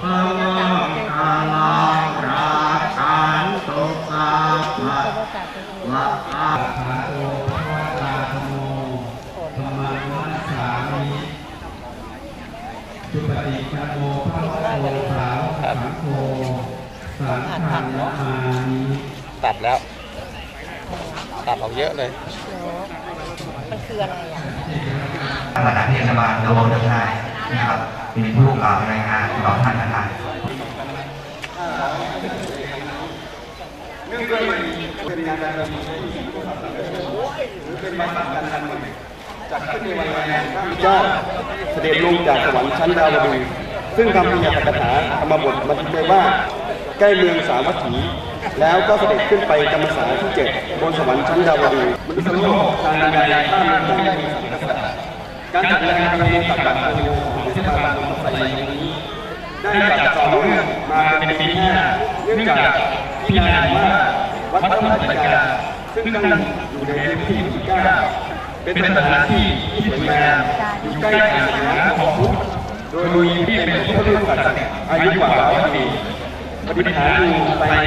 ภวังคาลังราคันตุสัพพะวะอาภาโตภวตาธโมธรรมังนัสสามิจุปฏิปันโนภะคะโตสาวกสังโฆสังฆังนามามิตัดแล้ว ตัดออกเยอะเลย มันคืออะไรอะขณะเทศบาลตำบลเดิมไทยนะครับ มีผู้กล่าวรายงานต่อท่านประธานเจ้าเสด็จลงจากสวรรค์ชั้นดาวดึงซึ่งคำพิยาคาถาธรรมบทบันทึกไว้ว่าใกล้เมืองสาวัตถีแล้วก็เสด็จขึ้นไปกรรมสาที่เจ็ดบนสวรรค์ชั้นดาวดึงมนุษย์โลกทางใดๆข้ามมืองได้มีสังกัดการจัดงานประมูลตักบาตรโเทศบาลตำบลไทยนี้ได้จัดต่อเนื่องมาเป็นปีที่ห้าเนื่องจากที่นายว่าวัดพระธรรมกาซึ่งตั้งอยู่ในพื้นที่ที่เก้าเป็นสถานที่ที่สวยงามอยู่ใกล้อ่างน้ำของพุทธโดยมีที่เป็นพระรูปศักดิ์สิทธิ์อายุกว่าร้อยปีปฏิฐานอยู่ภา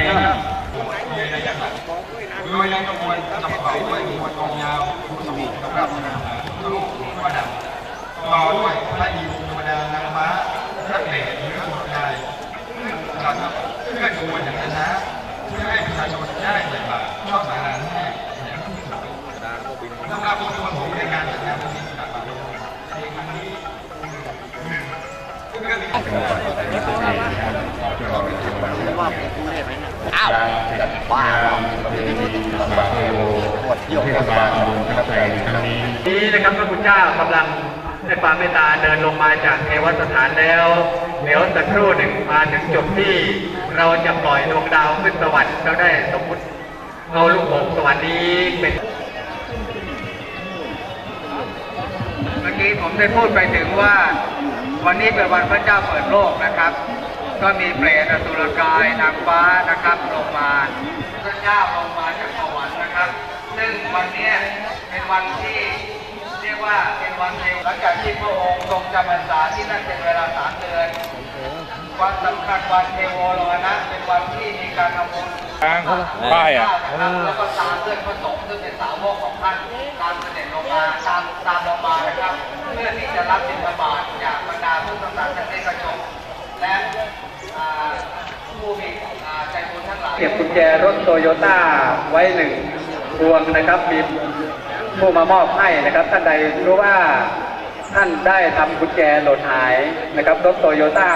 นี้นะครับพระคุณเจ้ากำลังในความเมตตาเดินลงมาจากเทวสถานแล้ว เดี๋ยวสักครู่หนึ่งมาถึงจุดที่ เราจะปล่อยดวงดาวขึ้นสวรรค์แล้วได้สมมุติเอาลูกโป่งสวรรค์นี้เป็นเมื่อกี้ผมได้พูดไปถึงว่า วันนี้เป็นวันพระเจ้าเปิดโลกนะครับ ก็มีเปรตอสุรกายนางฟ้านะครับลงมาพระเจ้าลงมาจากสวรรค์นะครับ ซึ่งวันเนี้ยเป็นวันที่เรียกว่าเป็นวันเทวหลังจากที่พระองค์ทรงจำพรรษาที่นั่นเป็นเวลาสามเดือนวันสำคัญวันเทโวโลนะเป็นวันที่มีการทำบุญป้ายอะนะครับแล้วก็ตามเพื่อนพระสงฆ์ซึ่งเป็นสาวกของท่านตามเสด็จลงมาตามตามลงมานะครับ เพื่อที่จะรับบิณฑบาตจากบ รรดาผู้ศาสนิกชนและผู้มีใจบุญทั้งหลายเก็บกุญแจรถโตโยต้าไว้หนึ่งพวงนะครับมีผู้มามอบให้นะครับท่านใดรู้ว่าท่านได้ทำกุญแจหล่นหายนะครับรถโตโยต้า